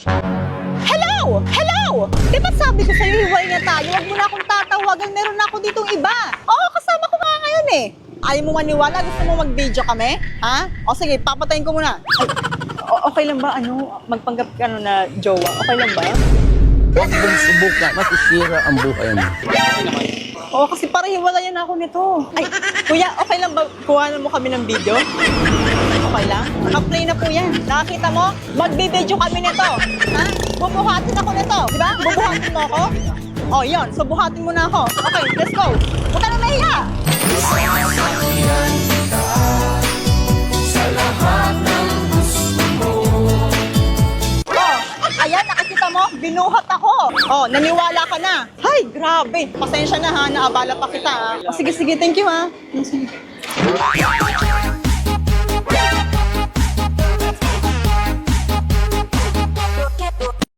Hello! Hello! Di ba sabi ko sa'yo, hiwalay na tayo? Huwag mo na akong tatawagan. Meron na ako ditong iba. Oo, kasama ko nga ngayon eh. Ayaw mo maniwala? Gusto mo mag-video kami? Ha? O sige, papatayin ko muna. Ay, okay lang ba, ano, magpanggap ka ano na jowa? Okay lang ba? Huwag mong subukan, masisira ang buhay mo. Oo, kasi para hiwalayan ako nito. Ay, kuya, okay lang ba kuhanan mo kami ng video? Okay lang? Naka-play na po yan. Nakakita mo? Magbe-video kami nito. Ha? Bubuhatin ako nito. Di ba? Bubuhatin mo ako? Oh, yun. So, buhatin mo na ako. Okay, let's go. Huwag ka na mahiya. Oh, ayan, nakikita mo? Binuhat ako. Oh, naniwala ka na. Hay, grabe. Pasensya na ha, naabala pa kita ha. Oh, sige, sige, thank you ha. Sige.